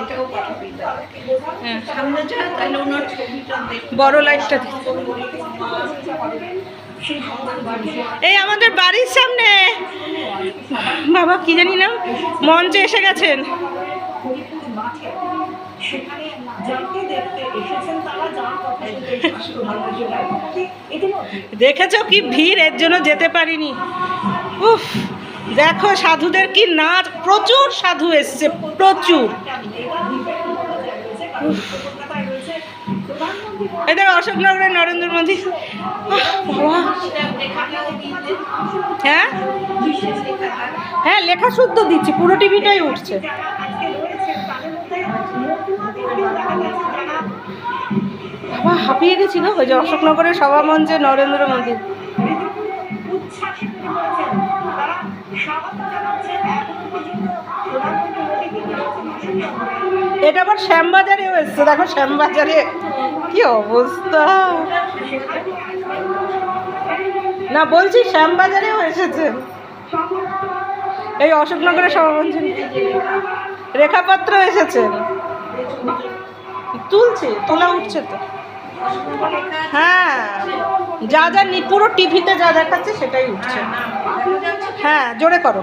এটাও পাঠাবি হ্যাঁ। সামনে যা তাহলে ওনার ছবিটা বড় লাইটটা এই আমাদের বাড়ির সামনে। বাবা কি জানি না মঞ্চে এসে গেছেন। সেখানে যাকে দেখতে এসেছেন তারা যার কথা শুনে ভালো লাগে ইতিমধ্যে দেখেছ কি ভিড়? এর জন্য যেতে পারিনি। উফ। দেখো সাধুদের কি নাচ, প্রচুর সাধু এসছে, প্রচুর। দেখো অশোকনগরের নরেন্দ্র মোদী হ্যাঁ? হ্যাঁ লেখা শুদ্ধ দিচ্ছি, পুরো টিভিটাই উঠছে। গেছে বাবা, হাঁপিয়ে গেছিল ওই যে অশোকনগরের সভামঞ্চে নরেন্দ্র মোদী এটা আবার শ্যামবাজারেও এসছে দেখো শ্যামবাজারে কি অবস্থা। না, বলছি শ্যামবাজারেও এসেছে এই অশোকনগরের সভামঞ্চে রেখাপাত্র এসেছে। তুলছে, তোলা উঠছে তো। হ্যাঁ যা যা পুরো টিভিতে যা দেখাচ্ছে সেটাই উঠছে। হ্যাঁ জোরে করো।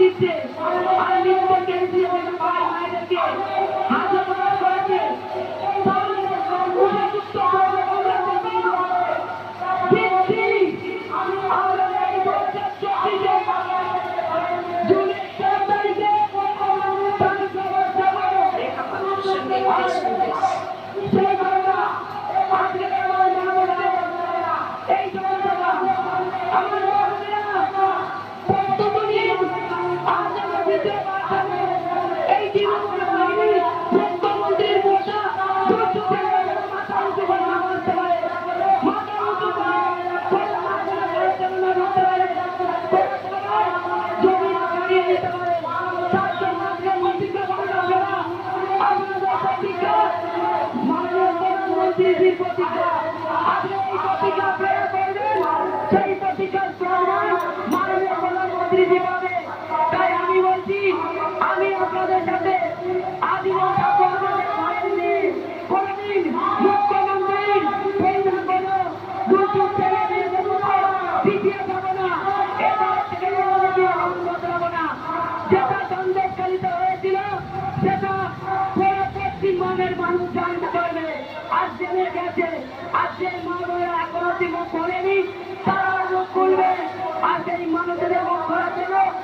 দিচ্ছে Mexico. আজদের কাছে আজদের মানুষের বোনেরা এখনও জীবন করেনি তারা খুলবে আজকের মানুষের